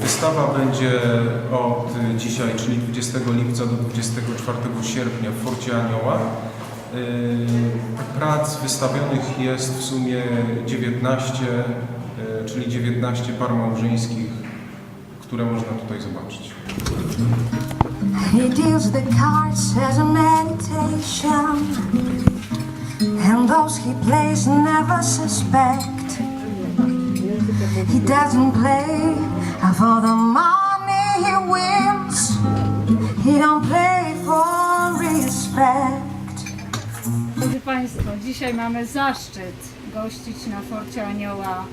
Wystawa będzie od dzisiaj, czyli 20 lipca do 24 sierpnia w Forcie Anioła. Y, Prac wystawionych jest w sumie 19, y, czyli 19 par małżeńskich, które można tutaj zobaczyć. He deals the cards as a meditation, and those he plays never suspect. He doesn't play for the money he wins. He don't play for respect. Drodzy Państwo, dzisiaj mamy zaszczyt gościć na Forcie Anioła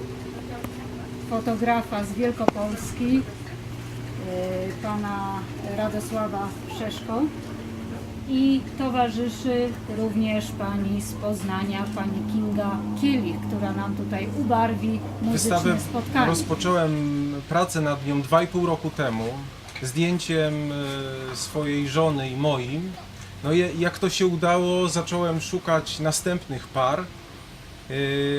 fotografa z Wielkopolski, yy, pana Radosława Przeszko i towarzyszy również pani z Poznania, pani Kinga Kielich, która nam tutaj ubarwi Wystawę muzyczne spotkanie. rozpocząłem pracę nad nią 2,5 roku temu, zdjęciem e, swojej żony i moim. No i jak to się udało, zacząłem szukać następnych par.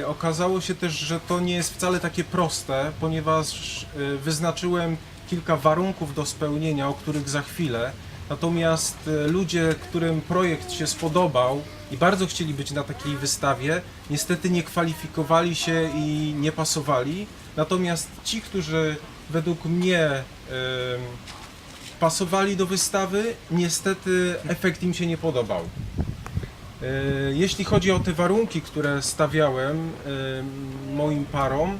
E, Okazało się też, że to nie jest wcale takie proste, ponieważ e, wyznaczyłem kilka warunków do spełnienia, o których za chwilę. Natomiast e, ludzie, którym projekt się spodobał i bardzo chcieli być na takiej wystawie, niestety nie kwalifikowali się i nie pasowali. Natomiast ci, którzy według mnie pasowali do wystawy, niestety efekt im się nie podobał. E, Jeśli chodzi o te warunki, które stawiałem em, moim parom,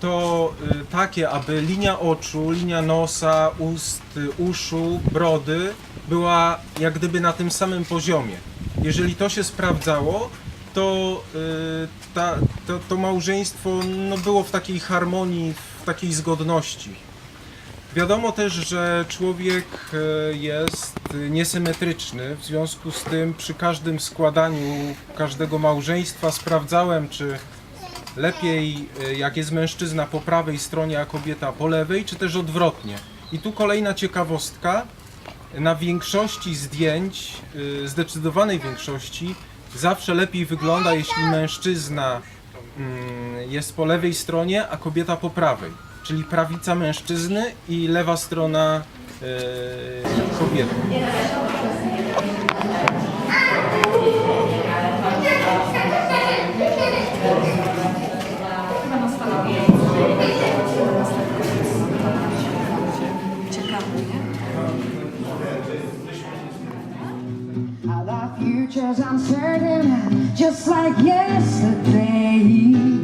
to y, takie, aby linia oczu, linia nosa, ust, y, uszu, brody była jak gdyby na tym samym poziomie. Jeżeli to się sprawdzało, to, y, ta, to, to małżeństwo no, było w takiej harmonii, w takiej zgodności. Wiadomo też, że człowiek jest niesymetryczny, w związku z tym przy każdym składaniu każdego małżeństwa sprawdzałem, czy lepiej e, jak jest mężczyzna po prawej stronie, a kobieta po lewej, czy też odwrotnie. I tu kolejna ciekawostka. Na większości zdjęć, e, zdecydowanej większości, zawsze lepiej wygląda, jeśli mężczyzna mm, jest po lewej stronie, a kobieta po prawej. Czyli prawica mężczyzny i lewa strona e, kobiety. Cause I'm certain, just like yesterday.